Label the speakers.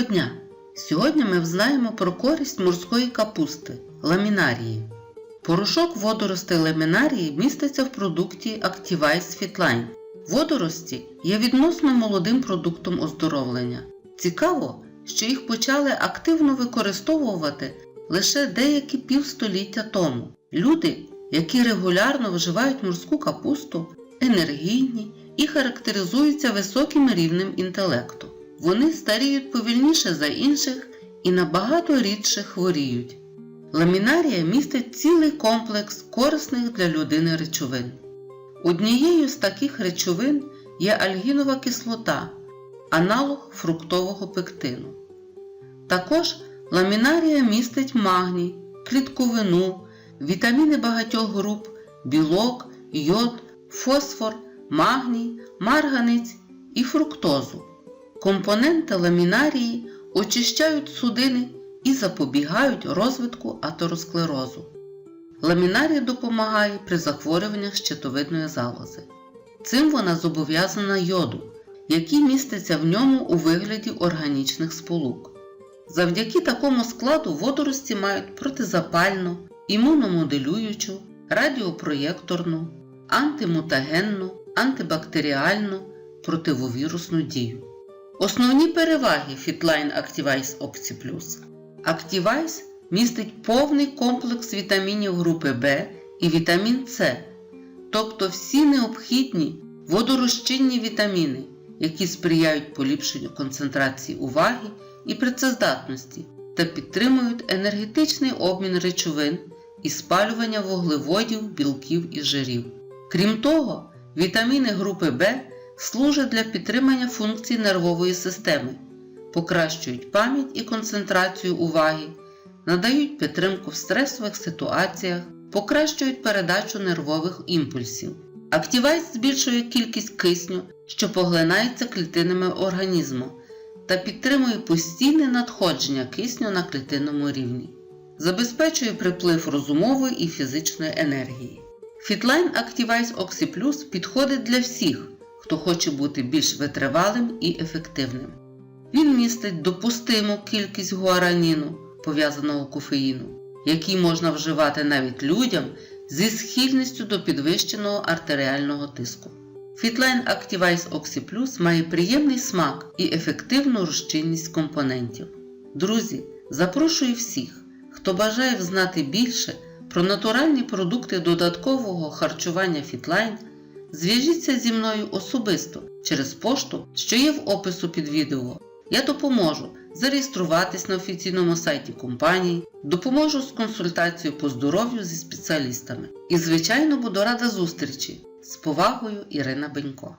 Speaker 1: Доброго дня! Сьогодні ми взнаємо про користь морської капусти ламінарії. Порошок водоростей ламінарії міститься в продукті Activize Fitline. Водорості є відносно молодим продуктом оздоровлення. Цікаво, що їх почали активно використовувати лише деякі півстоліття тому. Люди, які регулярно вживають морську капусту, енергійні і характеризуються високим рівнем інтелекту. Вони старіють повільніше за інших і набагато рідше хворіють. Ламінарія містить цілий комплекс корисних для людини речовин. Однією з таких речовин є альгінова кислота, аналог фруктового пектину. Також ламінарія містить магній, клітковину, вітаміни багатьох груп, білок, йод, фосфор, магній, марганець і фруктозу. Компоненти ламінарії очищають судини і запобігають розвитку атеросклерозу. Ламінарія допомагає при захворюваннях щитовидної залози. Цим вона зобов'язана йоду, який міститься в ньому у вигляді органічних сполук. Завдяки такому складу водорості мають протизапальну, імуномоделюючу, радіопроєкторну, антимутагенну, антибактеріальну, противовірусну дію. Основні переваги Fitline Activize Oxy Plus. Activize містить повний комплекс вітамінів групи В і вітамін С, тобто всі необхідні водорозчинні вітаміни, які сприяють поліпшенню концентрації уваги і працездатності та підтримують енергетичний обмін речовин і спалювання вуглеводів, білків і жирів. Крім того, вітаміни групи В служать для підтримання функцій нервової системи, покращують пам'ять і концентрацію уваги, надають підтримку в стресових ситуаціях, покращують передачу нервових імпульсів. Активайз збільшує кількість кисню, що поглинається клітинами організму, та підтримує постійне надходження кисню на клітинному рівні, забезпечує приплив розумової і фізичної енергії. Fitline Activize Oxy Plus підходить для всіх, хто хоче бути більш витривалим і ефективним. Він містить допустиму кількість гуараніну, пов'язаного кофеїну, який можна вживати навіть людям зі схильністю до підвищеного артеріального тиску. Fitline Activize Oxy Plus має приємний смак і ефективну розчинність компонентів. Друзі, запрошую всіх, хто бажає взнати більше про натуральні продукти додаткового харчування Fitline, зв'яжіться зі мною особисто через пошту, що є в опису під відео. Я допоможу зареєструватись на офіційному сайті компанії, допоможу з консультацією по здоров'ю зі спеціалістами. І, звичайно, буду рада зустрічі. З повагою Ірина Бенько.